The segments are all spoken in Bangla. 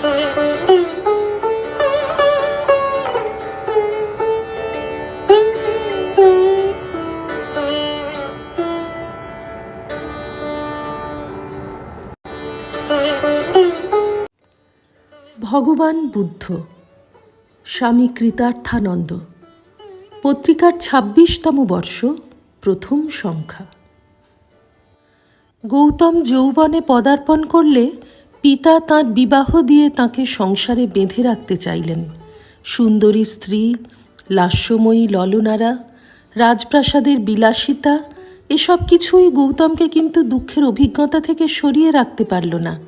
ভগবান বুদ্ধ স্বামী কৃতার্থানন্দ পত্রিকার ছাব্বিশতম বর্ষ প্রথম সংখ্যা। গৌতম যৌবনে পদার্পণ করলে পিতা তাঁর বিবাহ দিয়ে তাকে সংসারে বেঁধে রাখতে চাইলেন। সুন্দরী স্ত্রী, লাস্যময়ী ললনারা, রাজপ্রাসাদের বিলাসিতা, এসব কিছুই গৌতমকে কিন্তু দুঃখের অভিজ্ঞতা থেকে সরিয়ে রাখতে পারল না।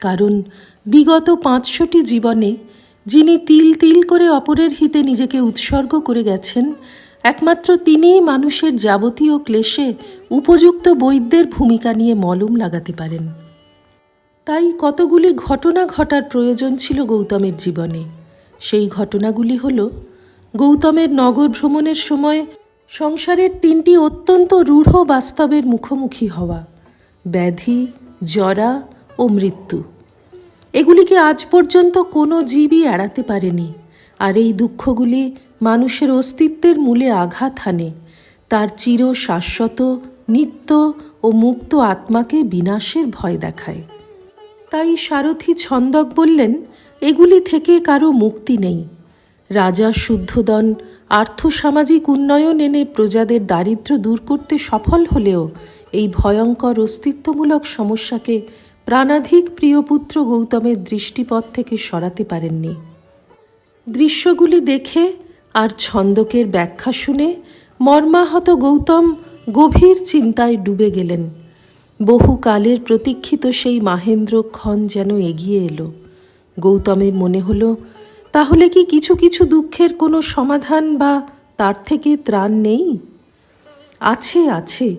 কারণ বিগত পাঁচশোটি জীবনে যিনি তিল তিল করে অপরের হিতে নিজেকে উৎসর্গ করে গেছেন, একমাত্র তিনিই মানুষের যাবতীয় ক্লেশে উপযুক্ত বৈদ্যের ভূমিকা নিয়ে মলম লাগাতে পারেন। তাই কতগুলি ঘটনা ঘটার প্রয়োজন ছিল গৌতমের জীবনে। সেই ঘটনাগুলি হল, গৌতমের নগর ভ্রমণের সময় সংসারের তিনটি অত্যন্ত রূঢ় বাস্তবের মুখোমুখি হওয়া, ব্যাধি, জরা ও মৃত্যু। এগুলিকে আজ পর্যন্ত কোনো জীবই এড়াতে পারেনি, আর এই দুঃখগুলি মানুষের অস্তিত্বের মূলে আঘাত হানে, তার চির শাশ্বত নিত্য ও মুক্ত আত্মাকে বিনাশের ভয় দেখায়। তাই সারথী ছন্দক বললেন, এগুলি থেকে কারও মুক্তি নেই। রাজা শুদ্ধদন, আর্থসামাজিক উন্নয়ন এনে প্রজাদের দারিদ্র্য দূর করতে সফল হলেও এই ভয়ঙ্কর অস্তিত্বমূলক সমস্যাকে প্রাণাধিক প্রিয়পুত্র গৌতমের দৃষ্টিপথ থেকে সরাতে পারেননি। দৃশ্যগুলি দেখে আর ছন্দকের ব্যাখ্যা শুনে মর্মাহত গৌতম গভীর চিন্তায় ডুবে গেলেন। বহুকালের প্রতীক্ষিত সেই মাহেন্দ্রক্ষণ যেন এগিয়ে এলো। গৌতমের মনে হলো, তাহলে কি কিছু কিছু দুঃখের কোনো সমাধান বা তার থেকে ত্রাণ নেই? আছে আছে,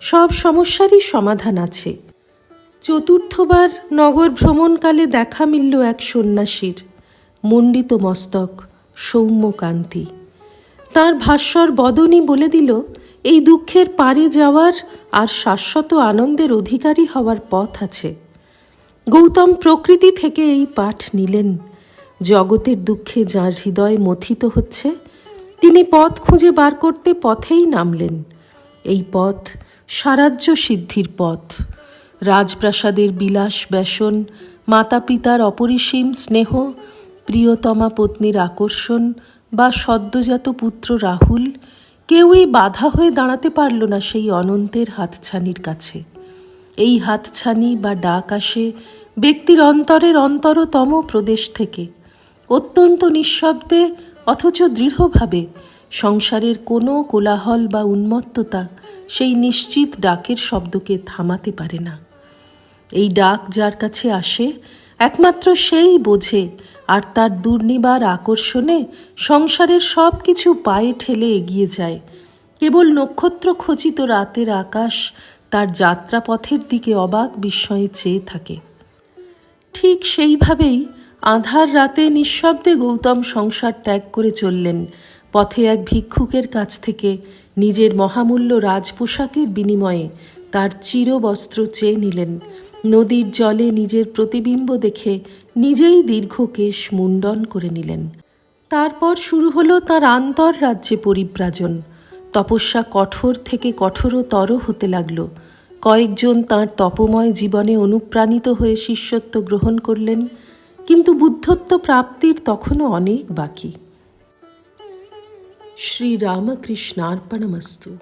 সব সমস্যারই সমাধান আছে। চতুর্থবার নগর ভ্রমণকালে দেখা মিলল এক সন্ন্যাসীর, মণ্ডিত মস্তক সৌম্য কান্তি তাঁর ভাস্বর বদনই বলে দিল এই দুঃখের পারে যাওয়ার আর শাশ্বত আনন্দের অধিকারী হওয়ার পথ আছে। গৌতম প্রকৃতি থেকে এই পাঠ নিলেন। জগতের দুঃখে যাঁর হৃদয় মথিত হচ্ছে, তিনি পথ খুঁজে বার করতে পথেই নামলেন। এই পথ সারাজ্য সিদ্ধির পথ। রাজপ্রাসাদের বিলাস ব্যসন মাতা পিতার অপরিসীম স্নেহ, প্রিয়তমা পত্নীর আকর্ষণ বা সদ্যজাত পুত্র রাহুল কেউই বাধা হয়ে দাঁড়াতে পারল না সেই অনন্তের হাতছানির কাছে। এই হাতছানি বা ডাক আসে ব্যক্তির অন্তরের অন্তরতম প্রদেশ থেকে। অত্যন্ত নিঃশব্দে, অথচ দৃঢ়ভাবে সংসারের কোনো কোলাহল বা উন্মত্ততা সেই নিশ্চিত ডাকের শব্দকে থামাতে পারে না। এই ডাক যার কাছে আসে, একমাত্র সেই বোঝে আর তার দুর্নিবার আকর্ষণে সংসারের সব কিছু পায়ে ঠেলে এগিয়ে যায়। কেবল নক্ষত্র খচিত রাতের আকাশ তার যাত্রাপথের দিকে অবাক বিস্ময়ে চেয়ে থাকে। ঠিক সেইভাবেই আধার রাতে নিঃশব্দে গৌতম সংসার ত্যাগ করে চললেন, পথে এক ভিক্ষুকের কাছ থেকে নিজের মহামূল্য রাজপোশাকের বিনিময়ে তার চিরবস্ত্র চেয়ে নিলেন। নদীর জলে নিজের প্রতিবিম্ব দেখে নিজেই দীর্ঘকেশ মুন্ডন করে নিলেন। তারপর শুরু হলো তার আন্তর রাজ্যে পরিব্রাজন। তপস্যা কঠোর থেকে কঠোরতর হতে লাগল। কয়েকজন তার তপময় জীবনে অনুপ্রাণিত হয়ে শিষ্যত্ব গ্রহণ করলেন, কিন্তু বুদ্ধত্ব প্রাপ্তির তখনও অনেক বাকি। শ্রীরামকৃষ্ণার্পণমস্তু।